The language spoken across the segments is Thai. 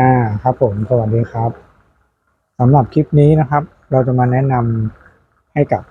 อ่าครับผมสวัสดีครับสำหรับคลิปนี้นะครับ เราจะมาแนะนำให้กับ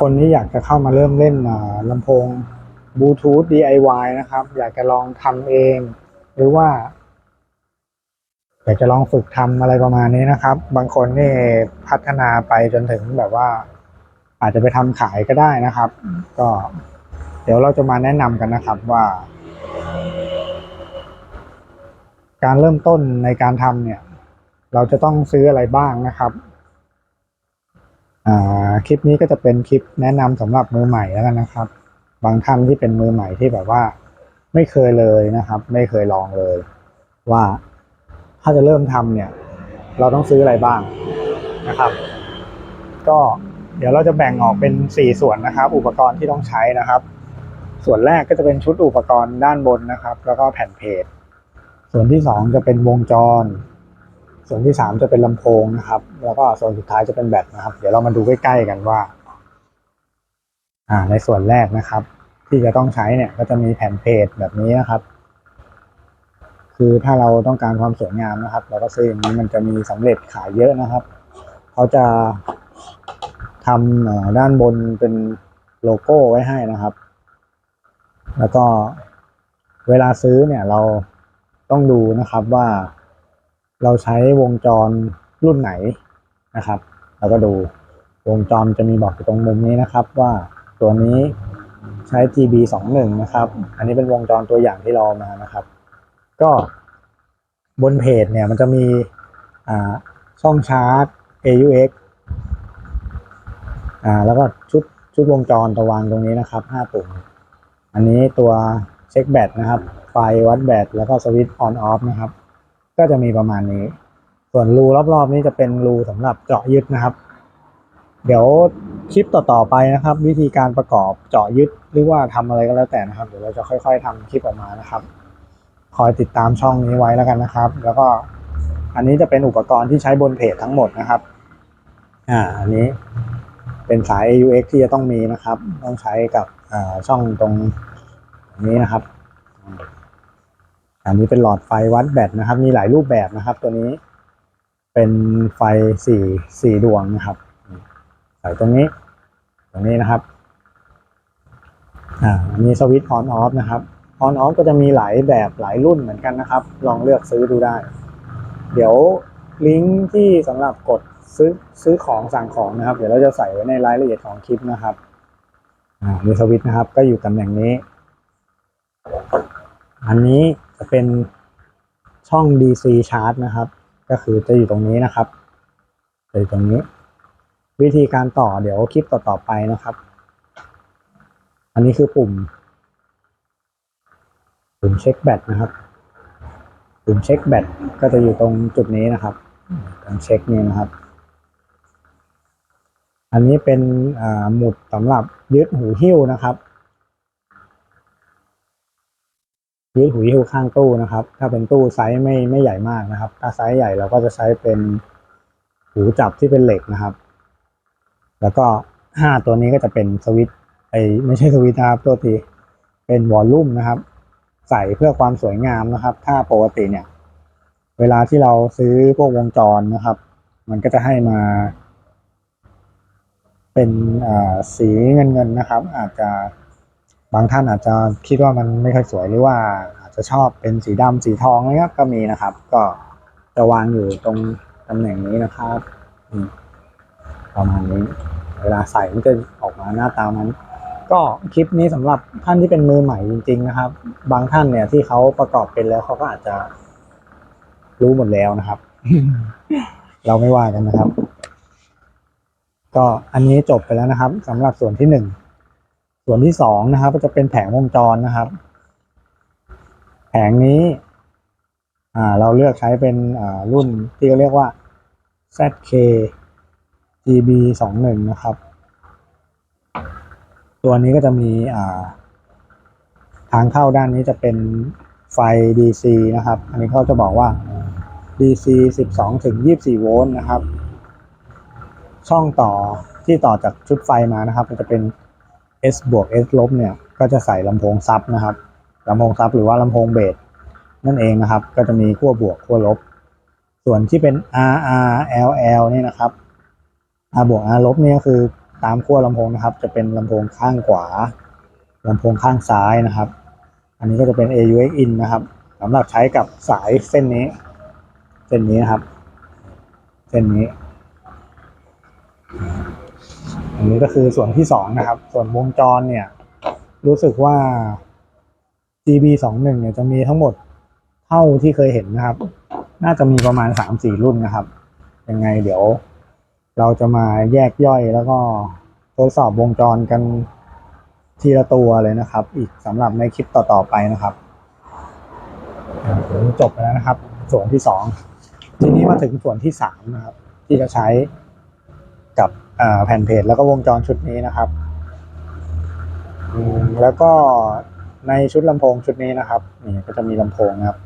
คนที่อยากจะเข้ามาเริ่มเล่นลำโพงบลูทูธ DIY นะครับ อยากจะลองทำเอง หรือว่า อยากจะลองฝึกทำอะไรประมาณนี้นะครับ บางคนนี่พัฒนาไปจนถึงแบบว่า อาจจะไปทำขายก็ได้นะครับ ก็ เดี๋ยวเราจะมาแนะนำกันนะครับว่า การเริ่มต้นในการทำเนี่ย เราจะต้องซื้ออะไรบ้างนะครับคลิปนี้ก็จะเป็นคลิปแนะนำสำหรับมือใหม่แล้วกันนะครับ บางท่านที่เป็นมือใหม่ที่แบบว่า ไม่เคยเลยนะครับ ไม่เคยลองเลย ว่าถ้าจะเริ่มทำเนี่ย เราต้องซื้ออะไรบ้างนะครับ ก็เดี๋ยวเราจะแบ่งออกเป็นสี่ส่วนนะครับ อุปกรณ์ที่ต้องใช้นะครับ ส่วนแรกก็จะเป็นชุดอุปกรณ์ด้านบนนะครับ แล้วก็แผ่นเพจ ส่วนที่สองจะเป็นวงจร ส่วนที่สามจะเป็นลำโพงนะครับ แล้วก็ส่วนสุดท้ายจะเป็นแบตนะครับ เดี๋ยวเรามาดูใกล้ๆกันว่า อ่า ในส่วนแรกนะครับ ที่จะต้องใช้เนี่ยก็จะมีแผ่นเพจแบบนี้นะครับ คือถ้าเราต้องการความสวยงามนะครับ เราก็ซื้ออย่างนี้มันจะมีสำเร็จขายเยอะนะครับเขาจะทำด้านบนเป็นโลโก้ไว้ให้นะครับ แล้วก็เวลาซื้อเนี่ยเรา ต้องดูนะครับว่า เราใช้วงจรรุ่นไหนนะครับแล้วก็ดูวงจรจะมีบอกอยู่ตรงมุมนี้นะครับ ว่าตัวนี้ใช้ GB 21นะครับ อันนี้เป็นวงจรตัวอย่างที่เรามานะครับ ก็บนเพจเนี่ยมันจะมีช่องชาร์จ AUX อ่าแล้วก็ชุดชุดวงจรตัววางตรงนี้นะครับ 5 ปุ่ม อันนี้ตัว เช็คแบตนะครับ ไฟวัดแบตแล้วก็สวิตช์ออนออฟนะครับ ก็จะมีประมาณนี้ ส่วนรูรอบๆนี้จะเป็นรูสำหรับเจาะยึดนะครับ เดี๋ยวคลิปต่อๆไปนะครับ วิธีการประกอบเจาะยึดหรือว่าทำอะไรก็แล้วแต่นะครับ เดี๋ยวเราจะค่อย ๆทำคลิปออกมานะครับ คอยติดตามช่องนี้ไว้แล้วกันนะครับ แล้วก็อันนี้จะเป็นอุปกรณ์ที่ใช้บนเพจทั้งหมดนะครับ อ่า อันนี้เป็นสาย AUX ที่จะต้องมีนะครับ ต้องใช้กับช่องตรง นี้นะครับ อันนี้เป็นหลอดไฟวัดแบตนะครับ มีหลายรูปแบบนะครับ ตัวนี้ เป็นไฟสี่สี่ดวงนะครับ ใส่ตรงนี้ ตรงนี้นะครับ อ่าอันนี้สวิตช์ออนออฟนะครับออนออฟก็จะมีหลายแบบหลายรุ่นเหมือนกันนะครับ ลองเลือกซื้อดูได้ เดี๋ยวลิงก์ที่สำหรับกดซื้อซื้อของสั่งของนะครับ เดี๋ยวเราจะใส่ไว้ในรายละเอียดของคลิปนะครับ อ่ามีสวิตช์นะครับ ก็อยู่ตำแหน่งนี้ อันนี้จะเป็นช่อง DC charge นะครับ ก็คือจะอยู่ตรงนี้นะครับจะอยู่ตรงนี้ วิธีการต่อเดี๋ยวคลิปต่อๆไปนะครับ อันนี้คือปุ่ม ปุ่มเช็คแบตนะครับ ปุ่มเช็คแบตก็จะอยู่ตรงจุดนี้นะครับตรเช็คนี่นะครับ อันนี้เป็นอ่าหมุดสำหรับยึดหูหิ้วนะครับ ยึดหูหิ้วข้างตู้นะครับ ถ้าเป็นตู้ไซส์ไม่ไม่ใหญ่มากนะครับ ถ้าไซส์ใหญ่เราก็จะใช้เป็นหูจับที่เป็นเหล็กนะครับ แล้วก็ห้าตัวนี้ก็จะเป็นสวิตช์ไอไม่ใช่สวิตช์นะครับตัวทีเป็นวอลลุ่มนะครับ ใส่เพื่อความสวยงามนะครับ ถ้าปกติเนี่ย เวลาที่เราซื้อพวกวงจรนะครับ มันก็จะให้มา เป็นสีเงินเงินๆนะครับ อาจจะ บางท่านอาจจะคิดว่ามันไม่ค่อยสวยหรือว่าอาจจะชอบเป็นสีดำสีทองนะครับก็มีนะครับ ก็จะวางอยู่ตรงตำแหน่งนี้นะครับประมาณนี้ เวลาใส่มันจะออกมาหน้าตานั้นก็คลิปนี้สำหรับท่านที่เป็นมือใหม่จริง ๆ นะครับ บางท่านเนี่ยที่เขาประกอบเป็นแล้วเขาก็อาจจะรู้หมดแล้วนะครับ เราไม่ว่ากันนะครับ ก็อันนี้จบไปแล้วนะครับสำหรับส่วนที่หนึ่ง ส่วนที่สองนะครับ ก็จะเป็นแผงวงจรนะครับ แผงนี้อ่าเราเลือกใช้เป็นอ่ารุ่นที่เขาเรียกว่า ZK GB 2 1นะครับ ตัวนี้ก็จะมีอ่าทางเข้าด้านนี้จะเป็นไฟ DC นะครับ อันนี้เขาจะบอกว่า DC 12ถึง24 โวลต์นะครับ ช่องต่อที่ต่อจากชุดไฟมานะครับ มันจะเป็น S บวก S ลบเนี่ยก็จะใส่ลำโพงซับนะครับลำโพงซับหรือว่าลำโพงเบสนั่นเองนะครับ ก็จะมีขั้วบวกขั้วลบ ส่วนที่เป็น R R L L นี่นะครับ R บวก R ลบนี่ก็คือตามขั้วลำโพงนะครับ จะเป็นลำโพงข้างขวาลำโพงข้างซ้ายนะครับ อันนี้ก็จะเป็น AUX in นะครับสำหรับใช้กับสายเส้นนี้ เส้นนี้นะครับ เส้นนี้ อันนี้ก็คือส่วนที่สองนะครับ ส่วนวงจรเนี่ย รู้สึกว่า GB สองหนึ่งเนี่ยจะมีทั้งหมดเท่าที่เคยเห็นนะครับ น่าจะมีประมาณสามสี่รุ่นนะครับ ยังไงเดี๋ยว เราจะมาแยกย่อยแล้วก็ทดสอบวงจรกันทีละตัวเลยนะครับ อีกสำหรับในคลิปต่อๆไปนะครับจบไปแล้วนะครับ ส่วนที่สองทีนี้มาถึงส่วนที่สามนะครับ ที่จะใช้กับ แผ่นเพจแล้วก็วงจรชุดนี้นะครับอืมแล้วก็ในชุดลำโพงชุดนี้นะครับนี่ก็จะมีลำโพงนะครับ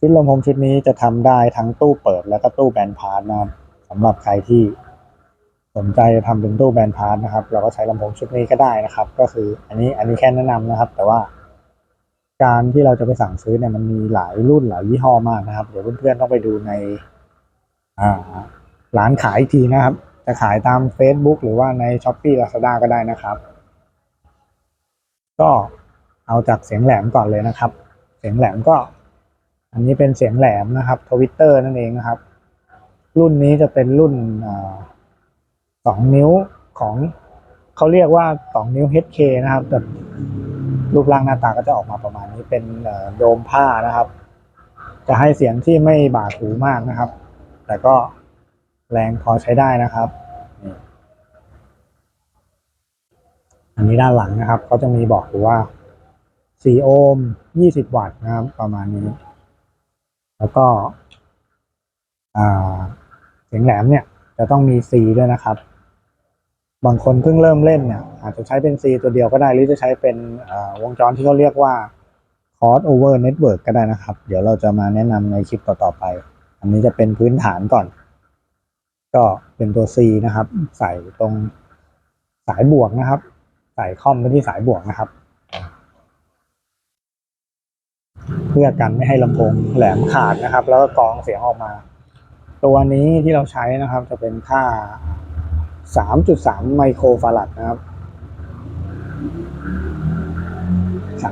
ชุดลำโพงชุดนี้จะทำได้ทั้งตู้เปิดแล้วก็ตู้แบนพาร์ทนะครับสำหรับใครที่สนใจจะทำเป็นตู้แบนพาร์ทนะครับ เราก็ใช้ลำโพงชุดนี้ก็ได้นะครับ ก็คืออันนี้อันนี้แค่แนะนำนะครับ แต่ว่าการที่เราจะไปสั่งซื้อเนี่ยมันมีหลายรุ่นหลายยี่ห้อมากนะครับ เดี๋ยวเพื่อนๆต้องไปดูในอ่าร้านขายอีกทีนะครับ จะขายตาม Facebook หรือว่าใน s h อ p e e Lazada ก็ได้นะครับ ก็เอาจากเสียงแหลมก่อนเลยนะครับ เสียงแหลมก็ อันนี้เป็นเสียงแหลมนะครับทวิตเตอร์นั่นเองนะครับ รุ่นนี้จะเป็นรุ่นสองนิ้วของเขาเรียกว่าสองนิ้ว HK นะครับแต่รูปร่างหน้าตาก็จะออกมาประมาณนี้เป็นโดมผ้านะครับ จะให้เสียงที่ไม่บาดหูมากนะครับ แต่ก็ แรงพอใช้ได้นะครับนี่อันนี้ด้านหลังนะครับเขาจะมีบอกอยู่ว่า 4 โอห์ม 20 วัตต์นะครับ ประมาณนี้ แล้วก็อ่าเสียงแหลมเนี่ย จะต้องมี C ด้วยนะครับ บางคนเพิ่งเริ่มเล่นเนี่ย อาจจะใช้เป็น C ตัวเดียวก็ได้ หรือจะใช้เป็นอ่าวงจรที่เขาเรียกว่า cross over network ก็ได้นะครับ เดี๋ยวเราจะมาแนะนำในคลิปต่อๆไป อันนี้จะเป็นพื้นฐานก่อน ก็เป็นตัว C นะครับ ใส่ตรงสายบวกนะครับ ใส่คอมไปที่สายบวกนะครับ เพื่อกันไม่ให้ลำโพงแหลมขาดนะครับ แล้วก็กรองเสียงออกมา ตัวนี้ที่เราใช้นะครับ จะเป็นค่า 3.3 ไมโครฟารัดนะครับ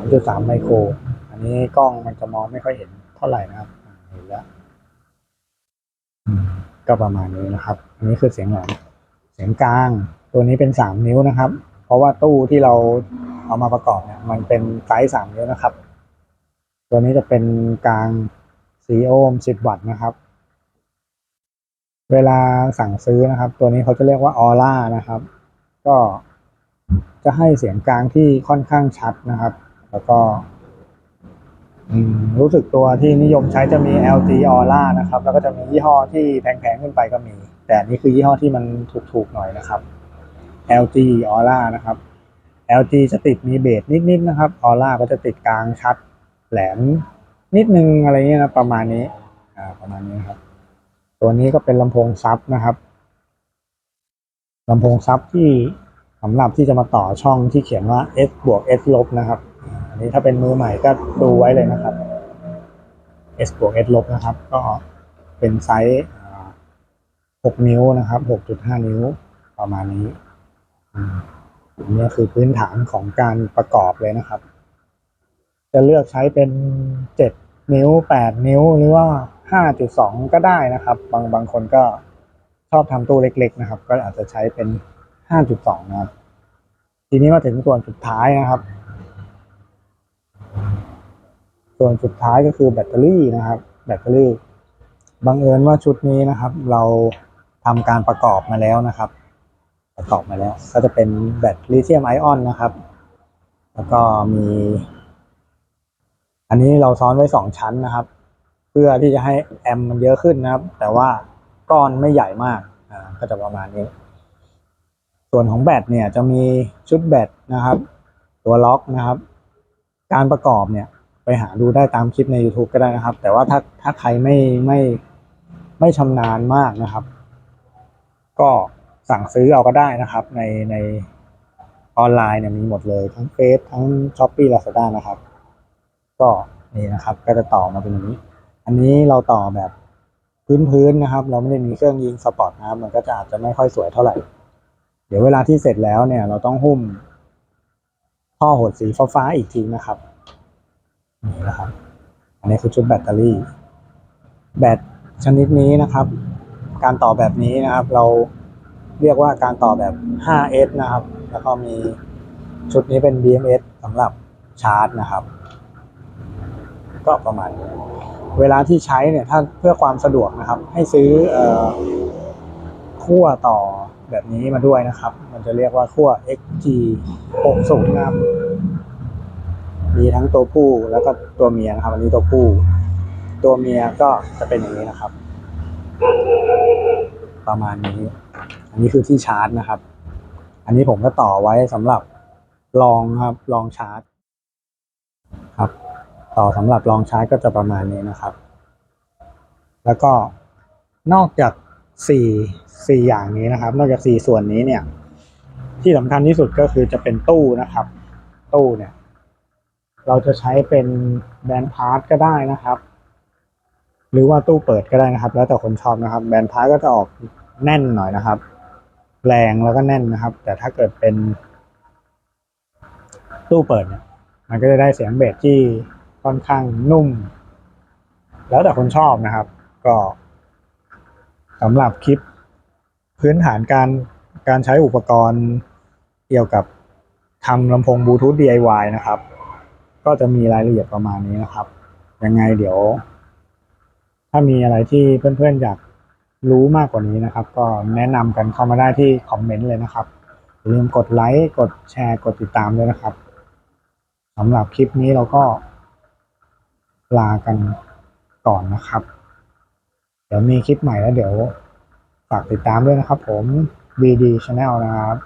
3.3 ไมโคร อันนี้กล้องมันจะมองไม่ค่อยเห็นเท่าไหร่นะครับเห็นแล้ว ก็ประมาณนี้นะครับ อันนี้คือเสียงแหลมเสียงกลาง ตัวนี้เป็น3นิ้วนะครับ เพราะว่าตู้ที่เราเอามาประกอบเนี่ยมันเป็นไซส์3นิ้วนะครับ ตัวนี้จะเป็นกลาง4โอห์ม10วัตต์นะครับ เวลาสั่งซื้อนะครับ ตัวนี้เขาจะเรียกว่าออร่านะครับ ก็จะให้เสียงกลางที่ค่อนข้างชัดนะครับ แล้วก็ รู้สึกตัวที่นิยมใช้จะมี LG Aura นะครับ แล้วก็จะมียี่ห้อที่แพงๆขึ้นไปก็มี แต่นนี้คือยี่ห้อที่มันถูกๆหน่อยนะครับ LG Aura นะครับ LG จะติดมีเบสนิดๆนะครับ Aura ก็จะติดกลางชัดแหลมนิดนึงอะไรเงี้ยนะประมาณนี้ อ่า ประมาณนี้ครับ ตัวนี้ก็เป็นลำโพงซับนะครับลำโพงซับที่สำหรับที่จะมาต่อช่องที่เขียนว่า S บวก S ลบนะครับ นี้ถ้าเป็นมือใหม่ก็ดูไว้เลยนะครับ S บวก S ลบนะครับ ก็เป็นไซส์6นิ้วนะครับ6.5 นิ้วประมาณนี้อันนี้คือพื้นฐานของการประกอบเลยนะครับ จะเลือกใช้เป็นเจ็ดนิ้วแปดนิ้วหรือว่าห้าจุดสองก็ได้นะครับ บางบางคนก็ชอบทำตู้เล็ก ๆ นะครับ ก็อาจจะใช้เป็นห้าจุดสองนะครับ ทีนี้มาถึงส่วนสุดท้ายนะครับ ส่วนสุดท้ายก็คือแบตเตอรี่นะครับ แบตเตอรี่บังเอิญว่าชุดนี้นะครับ เราทำการประกอบมาแล้วนะครับ ประกอบมาแล้ว ก็จะเป็นแบตลิเธียมไอออนนะครับ แล้วก็มี อันนี้เราซ้อนไว้สองชั้นนะครับ เพื่อที่จะให้แอมมันเยอะขึ้นนะครับ แต่ว่าก้อนไม่ใหญ่มากอ่าก็จะประมาณนี้ ส่วนของแบตเนี่ยจะมีชุดแบตนะครับ ตัวล็อกนะครับ การประกอบเนี่ย ไปหาดูได้ตามคลิปใน YouTube ก็ได้นะครับ แต่ว่าถ้าถ้าใครไม่ไม่ไม่ชำนาญมากนะครับ ก็สั่งซื้อเอาก็ได้นะครับ ในในออนไลน์เนี่ยมีหมดเลยทั้งเฟซทั้งช้อปปี้ลาซาด้านะครับ ก็นี่นะครับ ก็จะต่อมาเป็นอย่างนี้ อันนี้เราต่อแบบพื้นๆนะครับ เราไม่ได้มีเครื่องยิงสปอร์ตนะครับ มันก็จะอาจจะไม่ค่อยสวยเท่าไหร่ เดี๋ยวเวลาที่เสร็จแล้วเนี่ย เราต้องหุ้มท่อหดสีฟ้าๆอีกทีนะครับ นี่นะครับ อันนี้คือชุดแบตเตอรี่ แบตชนิดนี้นะครับ การต่อแบบนี้นะครับ เราเรียกว่าการต่อแบบ 5S นะครับ แล้วก็มีชุดนี้เป็น BMS สำหรับชาร์จนะครับ ก็ประมาณนี้เวลาที่ใช้เนี่ยถ้าเพื่อความสะดวกนะครับ ให้ซื้ออขั้วต่อแบบนี้มาด้วยนะครับ มันจะเรียกว่าขั้ว XG 60นะครับ มีทั้งตัวผู้แล้วก็ตัวเมียนะครับ อันนี้ตัวผู้ ตัวเมียก็จะเป็นอย่างนี้นะครับ ประมาณนี้ อันนี้คือที่ชาร์จนะครับ อันนี้ผมก็ต่อไว้สำหรับลองครับลองชาร์จ ครับ ต่อสำหรับลองชาร์จก็จะประมาณนี้นะครับ แล้วก็นอกจากสี่สี่อย่างนี้นะครับ นอกจากสี่ส่วนนี้เนี่ย ที่สำคัญที่สุดก็คือจะเป็นตู้นะครับ ตู้เนี่ย เราจะใช้เป็นแบนด์พาร์ทก็ได้นะครับ หรือว่าตู้เปิดก็ได้นะครับ แล้วแต่คนชอบนะครับ แบนด์พาร์ทก็จะออกแน่นหน่อยนะครับ แรงแล้วก็แน่นนะครับ แต่ถ้าเกิดเป็น ตู้เปิดเนี่ย มันก็จะได้เสียงเบสที่ค่อนข้างนุ่ม แล้วแต่คนชอบนะครับ ก็สำหรับคลิปพื้นฐานการการใช้อุปกรณ์เกี่ยวกับทำลำโพงบลูทูธ DIY นะครับ ก็จะมีรายละเอียดประมาณนี้นะครับ ยังไงเดี๋ยว ถ้ามีอะไรที่เพื่อนๆอยากรู้มากกว่านี้นะครับ ก็แนะนำกันเข้ามาได้ที่คอมเมนต์เลยนะครับอย่าลืมกดไลค์กดแชร์กดติดตามด้วยนะครับสำหรับคลิปนี้เราก็ลากันก่อนนะครับ เดี๋ยวมีคลิปใหม่แล้วเดี๋ยวฝากติดตามด้วยนะครับผม BD Channel นะครับ